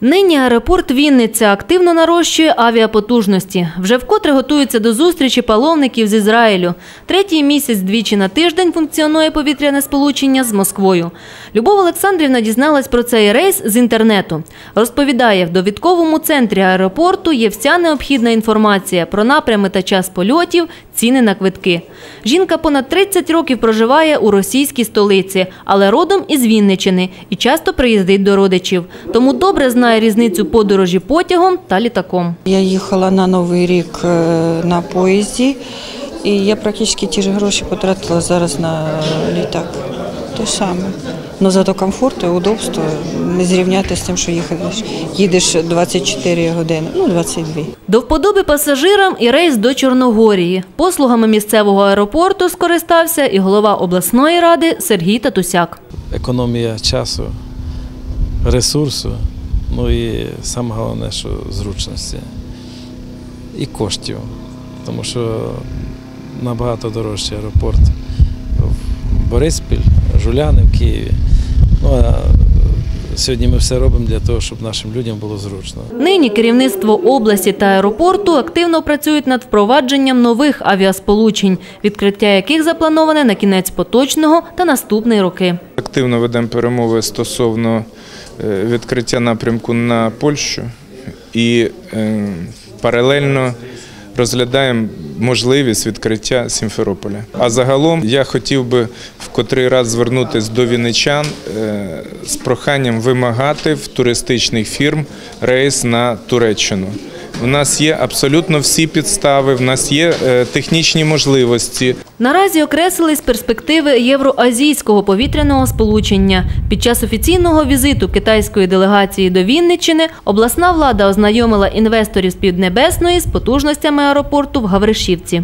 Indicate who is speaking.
Speaker 1: Нині аеропорт Вінниця активно нарощує авіапотужності. Вже вкотре готується до зустрічі паломників з Ізраїлю. Третій місяць двічі на тиждень функціонує повітряне сполучення з Москвою. Любов Олександрівна дізналась про цей рейс з інтернету. Розповідає, в довідковому центрі аеропорту є вся необхідна інформація про напрями та час польотів, ціни на квитки. Жінка понад 30 років проживає у російській столиці, але родом із Вінничини і часто приїздить до родичів. Тому добре знає різницю подорожі потягом та літаком.
Speaker 2: Я їхала на Новий рік е, на поїзді, і я практично ті ж гроші потратила зараз на літак. Те саме. Ну зато комфорт і удобство не зрівняти з тим, що їхаєш, їдеш 24 години, ну 22.
Speaker 1: До вподоби пасажирам і рейс до Чорногорії. Послугами місцевого аеропорту скористався і голова обласної ради Сергій Татусяк.
Speaker 3: економія часу, ресурсу, ну і саме головне, що зручності і коштів. Тому що набагато дорожчий аеропорт в Бориспіль, Жуляни в Києві. Ну а сьогодні ми все робимо для того, щоб нашим людям було зручно.
Speaker 1: Нині керівництво області та аеропорту активно працюють над впровадженням нових авіасполучень, відкриття яких заплановане на кінець поточного та наступний роки.
Speaker 4: Активно ведемо перемови стосовно е, відкриття напрямку на Польщу і е, паралельно розглядаємо можливість відкриття Сімферополя. А загалом я хотів би в котрий раз звернутися до вінничан е, з проханням вимагати в туристичних фірм рейс на Туреччину. У нас є абсолютно всі підстави, в нас є е, технічні можливості.
Speaker 1: Наразі окреслились перспективи євроазійського повітряного сполучення. Під час офіційного візиту китайської делегації до Вінниччини обласна влада ознайомила інвесторів з Піднебесної з потужностями аеропорту в Гавришівці.